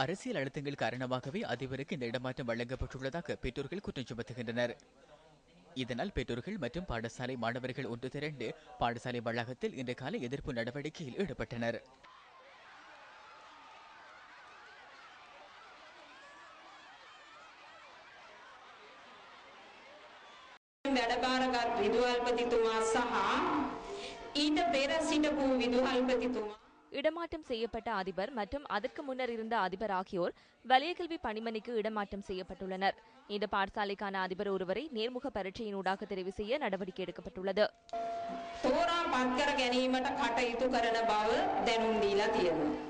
அரசியல் அழுத்தங்கள் காரணமாகவே அதிபருக்கு இந்த இடமாற்றம் வழங்கப்பட்டுள்ளதாக பெற்றோர்கள் குற்றம் சுமத்துகின்றனர் இதனால் பெற்றோர்கள் மற்றும் பாடசாலை மாணவர்கள் ஒன்று திரண்டு பாடசாலை வளாகத்தில் இன்று காலை எதிர்ப்பு நடவடிக்கையில் ஈடுபட்டனர் වැඩබාරගත් විදුහල්පතිතුමා සහ ඊට පෙර සිටපු විදුහල්පතිතුමා இடமாற்றம் செய்யப்பட்ட அதிபர் மற்றும் அதற்கு முன்னர் இருந்த அதிபர் ஆகியோர் வலயக்கல்வி பணிமனைக்கு இடமாற்றம் செய்யப்பட்டுள்ளனர் இந்த பாடசாலைக்கான அதிபர் ஒருவரை நேர்முக பரீட்சையினூடாக தெரிவு செய்ய நடவடிக்கை எடுக்கப்பட்டுள்ளது තෝරා පත්කර ගැනීමට කටයුතු කරන බව දැනුම් දීලා තියෙනවා.